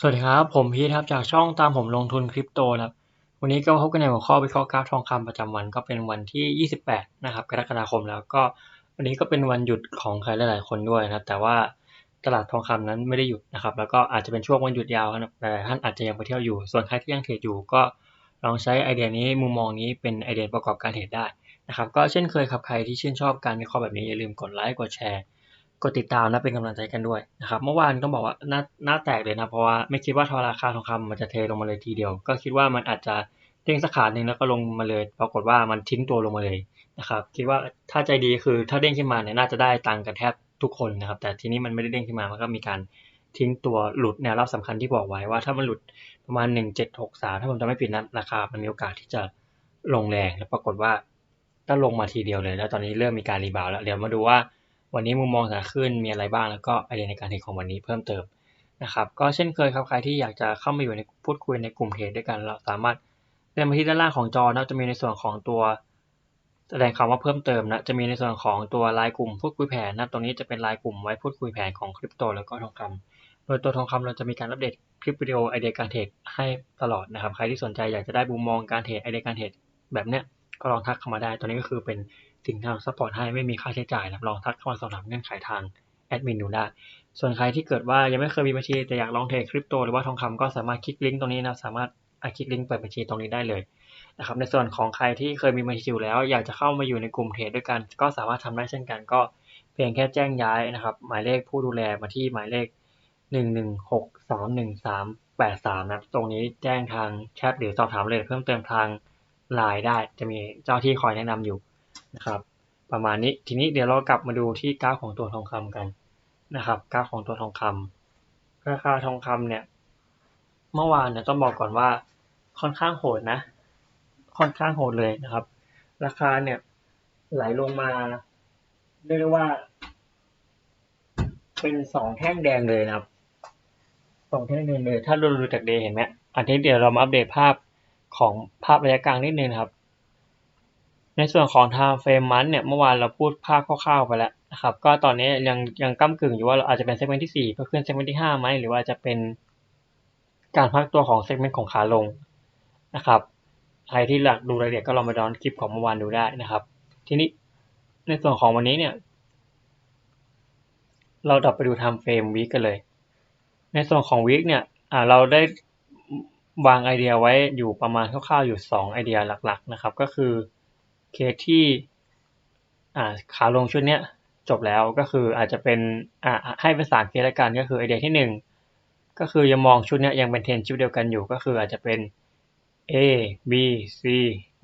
สวัสดีครับ ผมพีทครับจากช่องตามผมลงทุนคริปโตนะครับ วันนี้ก็พบกันในหัวข้อวิเคราะห์กราฟทองคำประจำวันก็เป็นวันที่ 28 นะครับ กรกฎาคมแล้วก็วันนี้ก็เป็นวันหยุดของใครหลาย ๆ คนด้วยนะครับ แต่ว่าตลาดทองคำนั้นไม่ได้หยุดนะครับ แล้วก็อาจจะเป็นช่วงวันหยุดยาวนะแต่ท่านอาจจะยังไปเที่ยวอยู่ ส่วนใครที่ยังเทรดอยู่ก็ลองใช้ไอเดียนี้มุมมองนี้เป็นไอเดียประกอบการเทรดได้นะครับ ก็เช่นเคยครับใครที่ชื่นชอบการวิเคราะห์แบบนี้อย่าลืมกดไลค์กดแชร์ กดติดตามและเป็นกำลังใจกันด้วยนะครับเมื่อวานต้องบอกว่าหน้าหน้าแตกเลยนะ เพราะว่าไม่คิดว่าทอราคาทองคำมันจะเทลงมาเลยทีเดียว ก็คิดว่ามันอาจจะเด้งสักขาหนึ่งแล้วก็ลงมาเลย ปรากฏว่ามันทิ้งตัวลงมาเลยนะครับคิดว่าถ้าใจดีคือถ้าเด้งขึ้นมาเนี่ยน่าจะได้ตังค์กันแทบทุกคนนะครับ แต่ทีนี้มันไม่ได้เด้งขึ้นมามันก็มีการทิ้งตัวหลุดแนวรับสำคัญที่บอกไว้ว่า ถ้ามันหลุดประมาณ 1763 ถ้าผมจำไม่ผิดนะราคา มันมีโอกาสที่จะลงแรง แล้วปรากฏว่าก็ลงมาทีเดียวเลย แล้วตอนนี้เริ่มมีการรีบาวแล้ว เดี๋ยวมาดูว่า วันนี้มุมมองสาขึ้นมีอะไรบ้างแล้วก็ไอเดียในการเทรดของวันนี้เพิ่มเติมนะครับก็เช่นเคยครับใครที่อยากจะเข้ามาอยู่ในพูดคุยในกลุ่มเทรดด้วยกัน เราสามารถเลื่อนมาที่ด้านล่างของจอนะจะมีในส่วนของตัวแสดงคำว่าเพิ่มเติมนะจะมีในส่วนของตัวรายกลุ่มพูดคุยแผนนะตรงนี้จะเป็นรายกลุ่มไว้พูดคุยแผนของคริปโตแล้วก็ทองคำโดยตัวทองคำเราจะมีการอัปเดตคลิปวิดีโอไอเดียการเทรดให้ตลอดนะครับ ใครที่สนใจอยากจะได้มุมมองการเทรดไอเดียการเทรดแบบเนี้ยก็ลองทักเข้ามาได้ตัวนี้ก็คือเป็น สิ่งที่เราซัพพอร์ตให้ไม่มีค่าใช้จ่ายนะลองทักเข้ามาสอบถามเงื่อนไขทางแอดมินดูได้ ส่วนใครที่เกิดว่ายังไม่เคยมีบัญชีแต่อยากลองเทรดคริปโตหรือว่าทองคำก็สามารถคลิกลิงก์ตรงนี้นะสามารถคลิกลิงก์เปิดบัญชีตรงนี้ได้เลยนะครับในส่วนของใครที่เคยมีบัญชีอยู่แล้ว อยากจะเข้ามาอยู่ในกลุ่มเทรดด้วยกัน ก็สามารถทำได้เช่นกันก็เพียงแค่แจ้งย้ายนะครับ หมายเลขผู้ดูแลมาที่หมายเลขหนึ่งหนึ่งหกสามหนึ่งสามแปดสามนะตรงนี้แจ้งทางแชทหรือสอบถามเลยเพิ่มเติมทางไลน์ได้ จะมีเจ้าที่คอยแนะนำอยู่ นะครับ ประมาณนี้ทีนี้เดี๋ยวเรากลับมาดูที่กราฟของตัวทองคำกันนะครับ กราฟของตัวทองคำราคาทองคำเนี่ย เมื่อวานเนี่ยต้องบอกก่อนว่าค่อนข้างโหดนะ ค่อนข้างโหดเลยนะครับ ราคาเนี่ยไหลลงมาเรียกได้ว่า เป็นสองแท่งแดงเลยนะครับสองแท่งแดงเลย ถ้าเราดูจากเดย์เห็นไหมอันนี้เดี๋ยวเรามาอัปเดตภาพของภาพระยะกลางนิดนึงนะครับ ในส่วนของ time frame มันเนี่ย เมื่อวานเราพูดภาพคร่าวๆไปแล้วนะครับ ก็ตอนนี้ยังยังก้ากึ่งอยู่ว่าเราอาจจะเป็นเซกเมนต์ที่สี่เพื่อขึ้นเซกเมนต์ที่ห้าไหม หรือว่าจะเป็นการพักตัวของเซกเมนต์ของขาลงนะครับ ใครที่หลักดูรายละเอียดก็ลองไปดอนคลิปของเมื่อวานดูได้นะครับ ทีนี้ในส่วนของวันนี้เนี่ย เราดับไปดู time frame week กันเลย ในส่วนของ week เนี่ยเราได้วางไอเดียไว้อยู่ประมาณคร่าวๆอยู่ 2 ไอเดียหลักๆนะครับ ก็คือ เคสที่ขาลงชุดเนี้ยจบแล้วก็คืออาจจะเป็นให้เป็นสามเคสละกันก็คือไอเดียที่หนึ่งก็คือยังมองชุดเนี้ยยังเป็นเทนชุดเดียวกันอยู่ ก็คืออาจจะเป็น A B C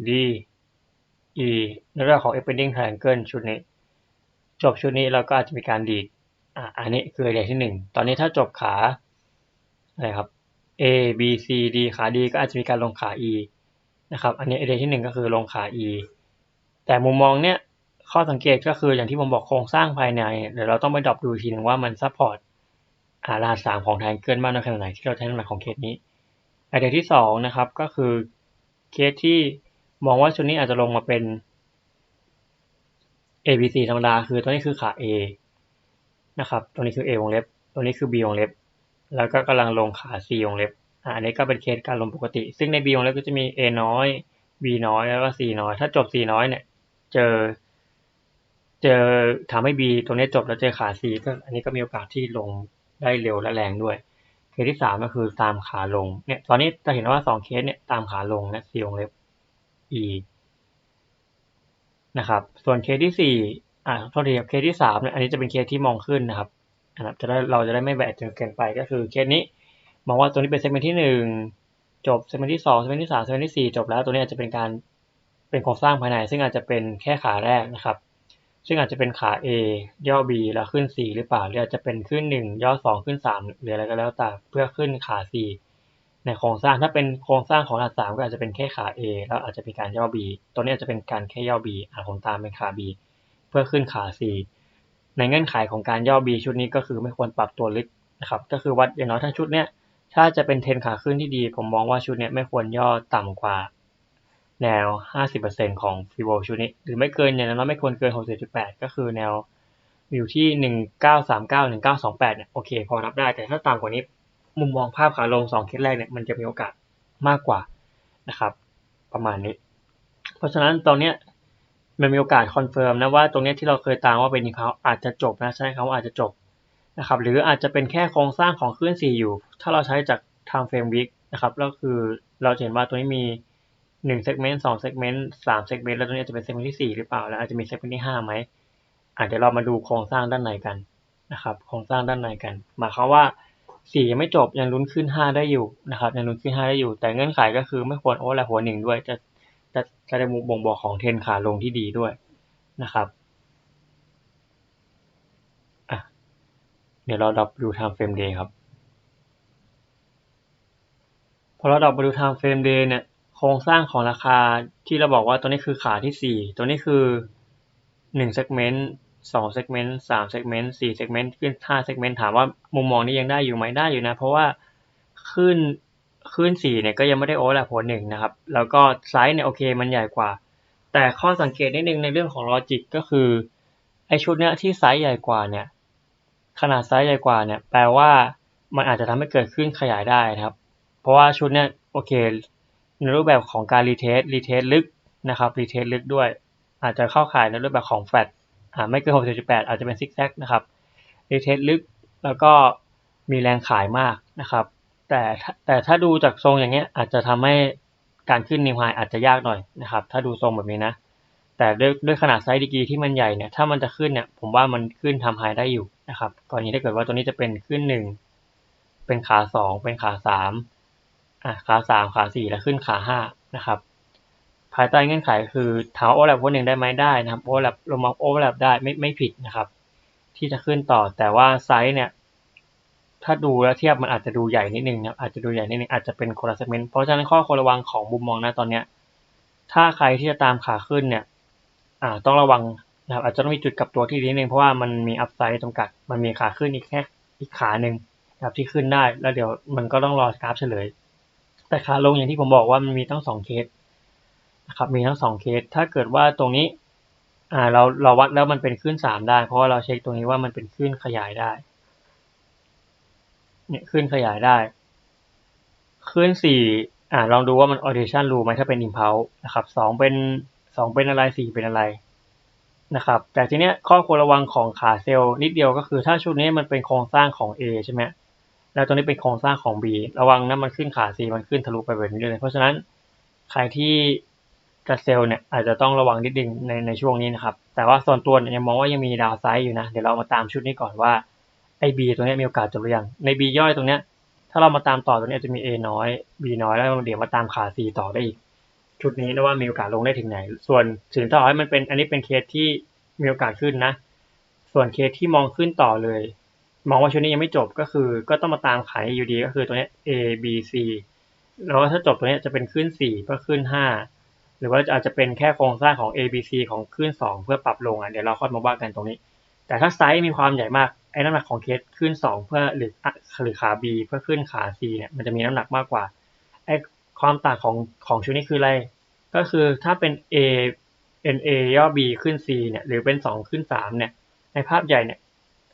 D E ในเรื่องของ opening triangle ชุดนี้ จบชุดนี้เราก็อาจจะมีการดีดอ่าอันนี้คือไอเดียที่หนึ่งตอนนี้ถ้าจบขาอะไรครับ A B C D ขา D ก็อาจจะมีการลงขา E นะครับ อันนี้ไอเดียที่หนึ่งก็คือลงขา E แต่มุมมองเนี้ยข้อสังเกตก็คืออย่างที่ผมบอกโครงสร้างภายในเดี๋ยวเราต้องไปดรอปดูทีหนึ่งว่ามันซัพพอร์ตอารหัสสามของไทเกิลมากน้อยขนาดไหนที่เราใช้น้ำหนักของเคสนี้ไอเดียที่สองนะครับก็คือเคสที่มองว่าชุดนี้อาจจะลงมาเป็น A B C ธรรมดาคือตัวนี้คือขา A นะครับตัวนี้คือ A วงเล็บ ตัวนี้คือ B วงเล็บ แล้วก็กำลังลงขา C วงเล็บอันนี้ก็เป็นเคสการลงปกติ ซึ่งใน B วงเล็บก็จะมี A น้อย B น้อยแล้วก็ C น้อย ถ้าจบ C น้อยเนี่ย เจอ เจอทำให้ B ตรงนี้จบแล้วเจอขา C ก็อันนี้ก็มีโอกาสที่ลงได้เร็วและแรงด้วย เคสที่สามก็คือตามขาลง เนี่ยตอนนี้จะเห็นว่าสองเคสเนี่ยตามขาลงนะ C วงเล็บ E นะครับ ส่วนเคสที่สี่อ่าโทษทีครับเคสที่สามเนี่ยอันนี้จะเป็นเคสที่มองขึ้นนะครับนะครับจะได้เราจะได้ไม่แบะจนเกินไปก็คือเคสนี้มองว่าตัวนี้เป็นเซกเมนต์ที่หนึ่งจบเซกเมนต์ที่สองเซกเมนต์ที่สามเซกเมนต์ที่สี่จบแล้วตัวนี้อาจจะเป็นการ เป็นโครงสร้างภายใน ซึ่งอาจจะเป็นแค่ขาแรกนะครับ ซึ่งอาจจะเป็นขา A ย่อ B แล้วขึ้น C หรือเปล่า หรืออาจจะเป็นขึ้นหนึ่งย่อสองขึ้นสามหรืออะไรก็แล้วแต่เพื่อขึ้นขา C ในโครงสร้างถ้าเป็นโครงสร้างของรหัสสามก็อาจจะเป็นแค่ขา A แล้วอาจจะเป็นการย่อ B ตัวนี้อาจจะเป็นการแค่ย่อ B อ่าผมตามเป็นขา B เพื่อขึ้นขา C ในเงื่อนไขของการย่อ B ชุดนี้ก็คือไม่ควรปรับตัวลึกนะครับ ก็คือวัดอย่างน้อยทั้งชุดเนี้ยถ้าจะเป็นเทรนขาขึ้นที่ดี ผมมองว่าชุดเนี้ยไม่ควรย่อต่ำกว่า แนว 50%ของฟิโบชุดนี้ หรือไม่เกินอย่างนั้นไม่ควรเกิน 67.8 ก็คือแนวอยู่ที่ 1939 1928 เนี่ย โอเค พอรับได้ แต่ถ้าต่ำกว่านี้ มุมมองภาพขาลงสองเคสแรกเนี่ย มันจะมีโอกาสมากกว่านะครับ ประมาณนี้ เพราะฉะนั้นตอนเนี้ยมันมีโอกาสคอนเฟิร์มนะว่าตรงนี้ที่เราเคยตามว่าเป็นนิพาวอาจจะจบนะใช่คำว่าอาจจะจบนะครับ หรืออาจจะเป็นแค่โครงสร้างของคลื่น4อยู่ ถ้าเราใช้จาก time frame week นะครับแล้วคือเราเห็นว่าตัวนี้มี 1 segment 2 segment 3 segment แล้วตัวนี้จะเป็น segment ที่4หรือเปล่า แล้วอาจจะมี segment ที่5ไหมอาจจะเรามาดูโครงสร้างด้านในกันนะครับ โครงสร้างด้านในกัน หมายความว่าสี่ยังไม่จบยังลุ้นขึ้นห้าได้อยู่นะครับยังลุ้นขึ้นห้าได้อยู่ แต่เงื่อนไขก็คือไม่ควรโอ้และหัวหนึ่งด้วย จะจะจะได้บ่งบอกของเทนขาลงที่ดีด้วยนะครับอะเดี๋ยวเราดับดู time frame day ครับ พอเราดับดู time frame day เนี่ย โครงสร้างของราคาที่เราบอกว่าตัวนี้คือขาที่สี่ตัวนี้คือหนึ่ง segment สอง segment สาม segment สี่ segment ขึ้นห้า segment ถามว่ามุมมองนี้ยังได้อยู่ไหมได้อยู่นะ เพราะว่าขึ้นขึ้นสี่เนี่ยก็ยังไม่ได้โอเวอร์แลปหัวหนึ่งนะครับ แล้วก็ไซส์เนี่ยโอเคมันใหญ่กว่า แต่ข้อสังเกตนิดนึงในเรื่องของลอจิกก็คือไอชุดเนี้ยที่ไซส์ใหญ่กว่าเนี่ยขนาดไซส์ใหญ่กว่าเนี่ยแปลว่ามันอาจจะทำให้เกิดขึ้นขยายได้นะครับ เพราะว่าชุดเนี้ยโอเค ในรูปแบบของการรีเทสรีเทสลึกนะครับรีเทสลึกด้วย อาจจะเข้าข่ายในรูปแบบของแฟลตไม่เกิน6.8 อาจจะเป็นซิกแซกนะครับรีเทสลึกแล้วก็มีแรงขายมากนะครับ แต่แต่ถ้าดูจากทรงอย่างเงี้ยอาจจะทำให้การขึ้นนิวไฮอาจจะยากหน่อยนะครับ ถ้าดูทรงแบบนี้นะ แต่ด้วยด้วยขนาดไซส์ดีกีที่มันใหญ่เนี่ย ถ้ามันจะขึ้นเนี่ย ผมว่ามันขึ้นทำไฮได้อยู่นะครับ กรณีถ้าเกิดว่าตัวนี้จะเป็นขึ้นหนึ่งเป็นขาสองเป็นขาสาม อะขาสามขาสี่แล้วขึ้นขาห้านะครับ ภายใต้เงื่อนไขคือถาโอเวอร์แลปวนหนึ่งได้ไหมได้นะครับโอเวอร์แลปลงมาโอเวอร์แลปได้ไม่ไม่ผิดนะครับ ที่จะขึ้นต่อแต่ว่าไซส์เนี่ยถ้าดูแล้วเทียบมันอาจจะดูใหญ่นิดนึงนะอาจจะดูใหญ่นิดนึงอาจจะเป็นคนละเซกเมนต์เพราะฉะนั้นข้อควรระวังของมุมมองนะตอนเนี้ยถ้าใครที่จะตามขาขึ้นเนี่ยอ่าต้องระวังนะครับอาจจะต้องมีจุดกับตัวที่นิดนึงเพราะว่ามันมีอัพไซด์จำกัด มันมีขาขึ้นอีกแค่อีกขาหนึ่งนะครับที่ขึ้นได้แล้วเดี๋ยวมันก็ต้องรอกราฟเฉลย แต่ขาลงอย่างที่ผมบอกว่ามันมีตั้งสองเคสนะครับมีทั้งสองเคสถ้าเกิดว่าตรงนี้อ่าเราเราวัดแล้วมันเป็นขึ้นสามได้ เพราะว่าเราเช็คตรงนี้ว่ามันเป็นขึ้นขยายได้เนี่ยขึ้นขยายได้ขึ้นสี่อ่าลองดูว่ามัน orientation rule ไหมถ้าเป็น impulse นะครับสองเป็นสองเป็นอะไรสี่เป็นอะไรนะครับแต่ทีเนี้ยข้อควรระวังของขาเซลล์นิดเดียวก็คือถ้าชุดนี้มันเป็นโครงสร้างของ A ใช่ไหม แล้วตัวนี้เป็นโครงสร้างของ B ระวังนะมันขึ้นขา C มันขึ้นทะลุไปแบบนี้เลย เพราะฉะนั้นใครที่จะเซลล์เนี่ยอาจจะต้องระวังนิดนึงในในช่วงนี้นะครับ แต่ว่าส่วนตัวเนี่ยยังมองว่ายังมีดาวไซด์อยู่นะ เดี๋ยวเรามาตามชุดนี้ก่อนว่าไอ้ B ตัวนี้มีโอกาสจบหรือยัง ใน B ย่อยตรงเนี้ยถ้าเรามาตามต่อตัวนี้จะมี A น้อย B น้อยแล้วเดี๋ยวมาตามขา C ต่อได้อีก ชุดนี้นะว่ามีโอกาสลงได้ถึงไหน ส่วนถึงต่อให้มันเป็นอันนี้เป็นเคสที่มีโอกาสขึ้นนะ ส่วนเคสที่มองขึ้นต่อเลย มองว่าชุดนี้ยังไม่จบก็คือ ก็ต้องมาตามขายอยู่ดีก็คือตัวนี้ A B C แล้วถ้าจบตัวนี้จะเป็นขึ้นสี่เพื่อขึ้นห้าหรือว่าอาจจะเป็นแค่โครงสร้างของ A B C ของขึ้นสองเพื่อปรับลงอะเดี๋ยวเราค่อยมาว่ากันตรงนี้ แต่ถ้าไซส์มีความใหญ่มากไอ้น้ำหนักของเคสขึ้นสองเพื่อหรือหรือขา B เพื่อขึ้นขา C เนี่ยมันจะมีน้ำหนักมากกว่าไอ้ความต่างของของชุดนี้คืออะไร ก็คือถ้าเป็น A N A ย่อ B ขึ้น C เนี่ยหรือเป็นสองขึ้นสามเนี่ยในภาพใหญ่เนี่ย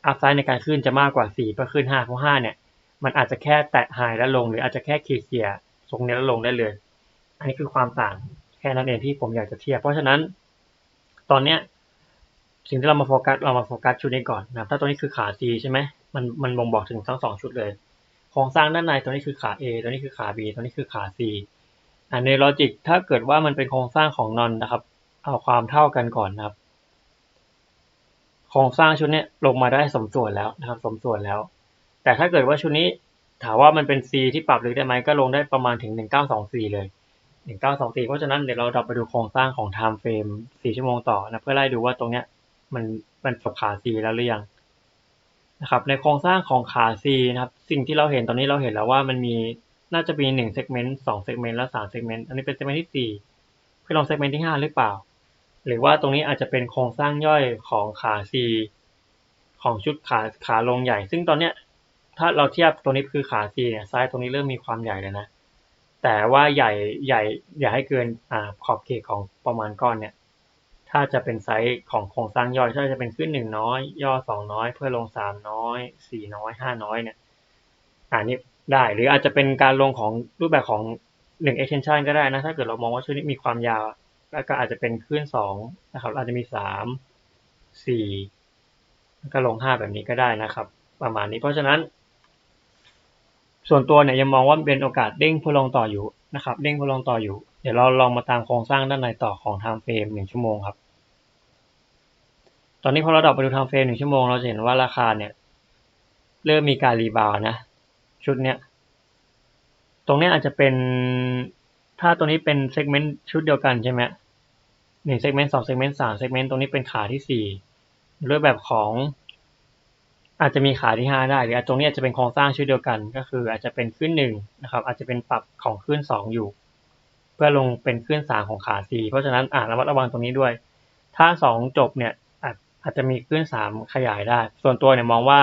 อัพไซด์ในการขึ้นจะมากกว่าสี่เพื่อขึ้นห้าเพราะห้าเนี่ย มันอาจจะแค่แตะไฮแล้วลง หรืออาจจะแค่เคลียร์ตรงนี้แล้วลงได้เลย อันนี้คือความต่างแค่นั้นเองที่ผมอยากจะเทียบ เพราะฉะนั้น ตอนเนี้ยสิ่งที่เรามาโฟกัสเรามาโฟกัสชุดนี้ก่อนนะถ้าตัวนี้คือขา C ใช่ไหมมันมันบ่งบอกถึงทั้งสองชุดเลยโครงสร้างด้านในตัวนี้คือขา A ตัวนี้คือขา B ตัวนี้คือขา C อ่าในลอจิกถ้าเกิดว่ามันเป็นโครงสร้างของนอนนะครับ เอาความเท่ากันก่อนนะครับ โครงสร้างชุดนี้ลงมาได้สมส่วนแล้วนะครับสมส่วนแล้ว แต่ถ้าเกิดว่าชุดนี้ถามว่ามันเป็น C ที่ปรับลึกได้ไหมก็ลงได้ประมาณถึง 1924 เลย 1924 เพราะฉะนั้นเดี๋ยวเราดับไปดูโครงสร้างของ time frame 4ชั่วโมงต่อนะเพื่อไล่ดูว่าตรงเนี้ยมันมันจบขา C แล้วหรือยังนะครับในโครงสร้างของขา C นะครับสิ่งที่เราเห็นตอนนี้เราเห็นแล้วว่ามันมีน่าจะมี1 segment 2 segment และ3 segment อันนี้เป็น segment ที่4เพื่อลง segment ที่ 5 หรือเปล่า หรือว่าตรงนี้อาจจะเป็นโครงสร้างย่อยของขา C ของชุดขาขาลงใหญ่ ซึ่งตอนเนี้ยถ้าเราเทียบตัวนี้คือขา C เนี่ยไซส์ตรงนี้เริ่มมีความใหญ่เลยนะ แต่ว่าใหญ่ใหญ่อย่าให้เกินอ่าขอบเขตของประมาณก้อนเนี่ย ถ้าจะเป็นไซส์ของโครงสร้างย่อยถ้าจะเป็นขึ้นหนึ่งน้อย ย่อสองน้อย เพื่อลงสามน้อยสี่น้อยห้าน้อยเนี่ยอันนี้ได้หรืออาจจะเป็นการลงของรูปแบบของหนึ่ง extension ก็ได้นะ ถ้าเกิดเรามองว่าชุดนี้มีความยาว แล้วก็อาจจะเป็นคลื่นสองนะครับ อาจจะมีสามสี่แล้วก็ลงห้าแบบนี้ก็ได้นะครับ ประมาณนี้เพราะฉะนั้น ส่วนตัวเนี่ยยังมองว่าเป็นโอกาสเด้งพลงต่ออยู่นะครับ เด้งพลงต่ออยู่ เดี๋ยวเราลองมาตามโครงสร้างด้านในต่อของ time frame หนึ่งชั่วโมงครับ ตอนนี้พอเราดรอปไปดู time frame หนึ่งชั่วโมงเราจะเห็นว่าราคาเนี่ย เริ่มมีการรีบาวนะ ชุดเนี้ยตรงนี้อาจจะเป็น ถ้าตัวนี้เป็นเซกเมนต์ชุดเดียวกันใช่ไหมหนึ่งเซกเมนต์สองเซกเมนต์สามเซกเมนต์ตรงนี้เป็นขาที่สี่รูปแบบของ อาจจะมีขาที่ห้าได้หรือตรงนี้อาจจะเป็นโครงสร้างชุดเดียวกัน ก็คืออาจจะเป็นขึ้นหนึ่งนะครับ อาจจะเป็นปรับของขึ้นสองอยู่ เพื่อลงเป็นขึ้นสามของขาสี่เพราะฉะนั้นอ่าระมัดระวังตรงนี้ด้วย ถ้าสองจบเนี่ยอาจอาจจะมีขึ้นสามขยายได้ ส่วนตัวเนี่ยมองว่า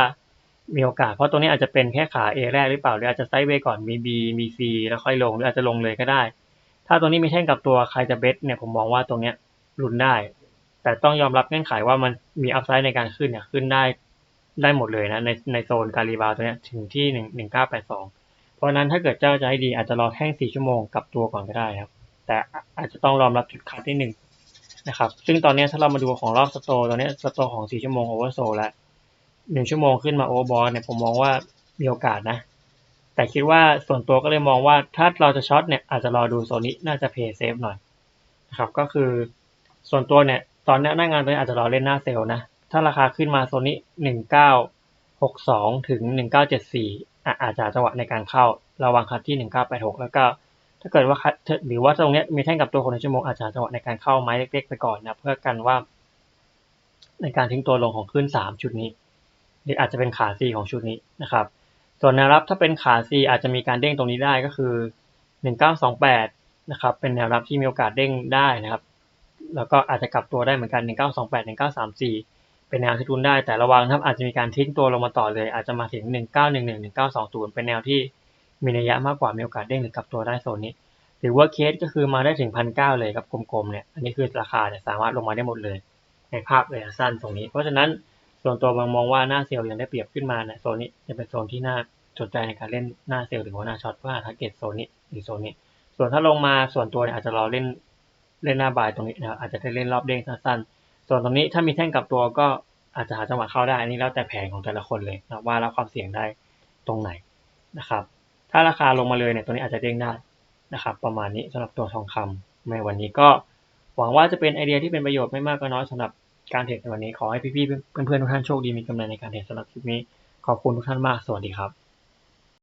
มีโอกาส เพราะตรงนี้อาจจะเป็นแค่ขา A แรกหรือเปล่าหรืออาจจะไซด์เวย์ก่อนมี B มี C แล้วค่อยลงหรืออาจจะลงเลยก็ได้ ถ้าตรงนี้มีแท่งกับตัวใครจะเบสเนี่ยผมมองว่าตรงเนี้ยลุ้นได้ แต่ต้องยอมรับเงื่อนไขว่ามันมีอัพไซด์ในการขึ้นเนี่ยขึ้นได้ได้หมดเลยนะในในโซนการีบาวตัวเนี้ยถึงที่หนึ่งหนึ่งเก้าแปดสองเพราะนั้นถ้าเกิดเจ้าจะให้ดีอาจจะรอแท่งสี่ชั่วโมงกับตัวก่อนก็ได้ครับ แต่อาจจะต้องรอรับจุดคัดที่หนึ่งนะครับ ซึ่งตอนนี้ถ้าเรามาดูของรอบสโตตอนนี้สโตของสี่ชั่วโมงโอเวอร์โซแล้วหนึ่งชั่วโมงขึ้นมาโอเวอร์บอลเนี่ยผมมองว่ามีโอกาสนะ แต่คิดว่าส่วนตัวก็เลยมองว่าถ้าเราจะช็อตเนี่ยอาจจะรอดูโซนนี้น่าจะเพย์เซฟหน่อยนะครับก็คือส่วนตัวเนี่ยตอนนี้หน้างานตัวนี้อาจจะรอเล่นหน้าเซลล์นะ ถ้าราคาขึ้นมาโซนนี้หนึ่งเก้าหกสองถึงหนึ่งเก้าเจ็ดสี่อาจจะจังหวะในการเข้าระวังคัดที่หนึ่งเก้าแปดหกแล้วก็ถ้าเกิดว่าคัดหรือว่าตรงนี้มีแท่งกับตัวคนในชั่วโมงอาจจะจังหวะในการเข้าไม้เล็กๆไปก่อนนะเพื่อกันว่า ในการทิ้งตัวลงของขึ้นสามชุดนี้ หรืออาจจะเป็นขา C ของชุดนี้นะครับ ส่วนแนวรับถ้าเป็นขา C อาจจะมีการเด้งตรงนี้ได้ก็คือ 1928 นะครับ เป็นแนวรับที่มีโอกาสเด้งได้นะครับ แล้วก็อาจจะกลับตัวได้เหมือนกัน 1928 1934 เป็นแนวที่ทุนได้ แต่ระวังครับอาจจะมีการทิ้งตัวลงมาต่อเลย อาจจะมาถึง 1911 1920 เป็นแนวที่มีนัยยะมากกว่ามีโอกาสเด้งหรือกลับตัวได้โซนนี้ หรือว่าเคสก็คือมาได้ถึง1,900เลยกับกลมๆเนี่ย อันนี้คือราคาเนี่ยสามารถลงมาได้หมดเลย ในภาพระยะสั้นตรงนี้ เพราะฉะนั้น ส่วนตัวบางมองว่าหน้าเซลล์ยังได้เปรียบขึ้นมาเนี่ยโซนนี้จะเป็นโซนที่น่าสนใจในการเล่นหน้าเซลล์หรือว่าหน้าช็อตเพื่าทาร์เก็ตโซนนี้หรือโซนนี้ ส่วนถ้าลงมาส่วนตัวเนี่ยอาจจะรอเล่นเล่นหน้าบายตรงนี้นะครับอาจจะได้เล่นรอบเด้งสั้นๆ ส่วนตรงนี้ถ้ามีแท่งกับตัวก็อาจจะหาจังหวะเข้าได้อันนี้แล้วแต่แผนของแต่ละคนเลยนะว่ารับความเสี่ยงได้ตรงไหนนะครับ ถ้าราคาลงมาเลยเนี่ยตัวนี้อาจจะเด้งได้นะครับ ประมาณนี้สำหรับตัวทองคำในวันนี้ก็หวังว่าจะเป็นไอเดียที่เป็นประโยชน์ไม่มากก็น้อยสำหรับ การเทรดในวันนี้ขอให้พี่ๆเพื่อนๆทุกท่านโชคดีมีกำไรในการเทรดสำหรับคลิปนี้ ขอบคุณทุกท่านมาก สวัสดีครับ